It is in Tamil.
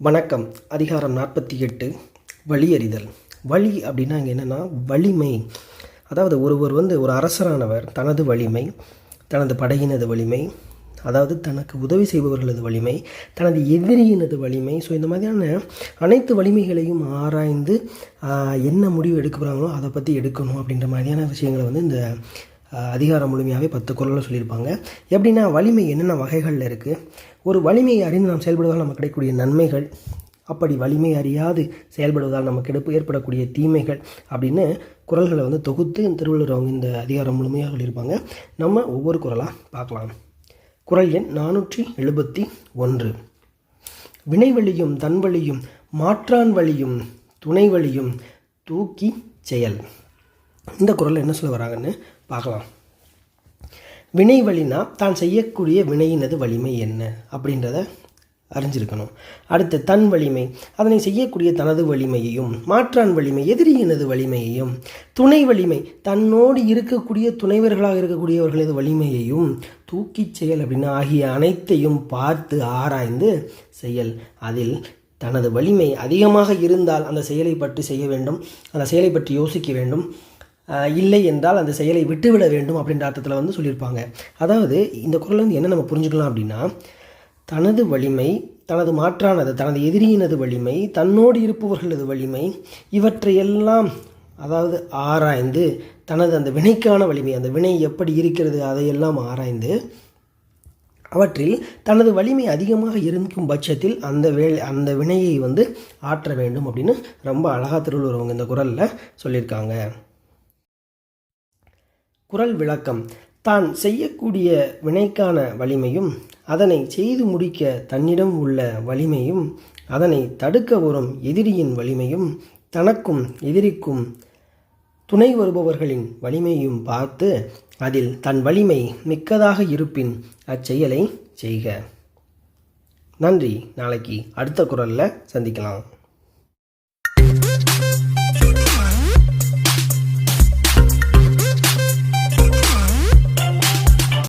வணக்கம். அதிகாரம் நாற்பத்தி எட்டு வழியறிதல். வழி அப்படின்னா இங்கே என்னென்னா வலிமை. அதாவது ஒருவர் வந்து ஒரு அரசரானவர் தனது வலிமை தனது படையினது வலிமை அதாவது தனக்கு உதவி செய்பவர்களது வலிமை தனது எதிரியினது வலிமை. ஸோ இந்த மாதிரியான அனைத்து வலிமைகளையும் ஆராய்ந்து என்ன முடிவு எடுக்கிறாங்களோ அதை பற்றி எடுக்கணும் அப்படின்ற மாதிரியான விஷயங்களை வந்து இந்த அதிகாரம் முழுமையாகவே பத்து குரலில் சொல்லியிருப்பாங்க. எப்படின்னா வலிமை என்னென்ன வகைகளில் இருக்குது ஒரு வலிமையை அறிந்து நாம் செயல்படுவதால் நமக்கு கிடைக்கக்கூடிய நன்மைகள் அப்படி வலிமை அறியாது செயல்படுவதால் நமக்கு எடுப்பு ஏற்படக்கூடிய தீமைகள் அப்படின்னு குரல்களை வந்து தொகுத்து திருவள்ளுவர் அவங்க இந்த அதிகாரம் முழுமையாக சொல்லியிருப்பாங்க. நம்ம ஒவ்வொரு குரலாக பார்க்கலாம். குரல் எண் நானூற்றி எழுபத்தி ஒன்று. வினைவழியும் தன்வழியும் மாற்றான் வழியும் துணை வழியும் தூக்கி செயல். இந்த குரலில் என்ன சொல்ல வராங்கன்னு பார்க்கலாம். வினை வழினா தான் செய்யக்கூடிய வினையினது வலிமை என்ன அப்படின்றத அறிஞ்சிருக்கணும். அடுத்து தன் வலிமை. அதனை செய்யக்கூடிய தனது வலிமையையும் மாற்றான் வலிமை எதிரியினது வலிமையையும் துணை வலிமை தன்னோடு இருக்கக்கூடிய துணைவர்களாக இருக்கக்கூடியவர்களது வலிமையையும் தூக்கிச் செயல் அப்படின்னு ஆகிய அனைத்தையும் பார்த்து ஆராய்ந்து செயல். அதில் தனது வலிமை அதிகமாக இருந்தால் அந்த செயலை பற்றி செய்ய வேண்டும் அந்த செயலை பற்றி யோசிக்க வேண்டும். இல்லை என்றால் அந்த செயலை விட்டுவிட வேண்டும் அப்படின்ற அர்த்தத்தில் வந்து சொல்லியிருப்பாங்க. அதாவது இந்த குரல் வந்து என்ன நம்ம புரிஞ்சுக்கலாம் அப்படின்னா தனது வலிமை தனது மாற்றானது தனது எதிரியினது வலிமை தன்னோடு இருப்பவர்களது வலிமை இவற்றையெல்லாம் அதாவது ஆராய்ந்து தனது அந்த வினைக்கான வலிமை அந்த வினை எப்படி இருக்கிறது அதையெல்லாம் ஆராய்ந்து அவற்றில் தனது வலிமை அதிகமாக இருக்கும் பட்சத்தில் அந்த வேலை அந்த வினையை வந்து ஆற்ற வேண்டும் அப்படின்னு ரொம்ப அழகாக திருவள்ளுவர் அவங்க இந்த குரலில் சொல்லியிருக்காங்க. குரல் விளக்கம். தான் செய்யக்கூடிய வினைக்கான வலிமையும் அதனை செய்து முடிக்க தன்னிடம் உள்ள வலிமையும் அதனை தடுக்க வரும் எதிரியின் வலிமையும் தனக்கும் எதிரிக்கும் துணை வருபவர்களின் வலிமையும் பார்த்து அதில் தன் வலிமை மிக்கதாக இருப்பின் அச்செயலை செய்க. நன்றி. நாளைக்கு அடுத்த குரலில் சந்திக்கலாம்.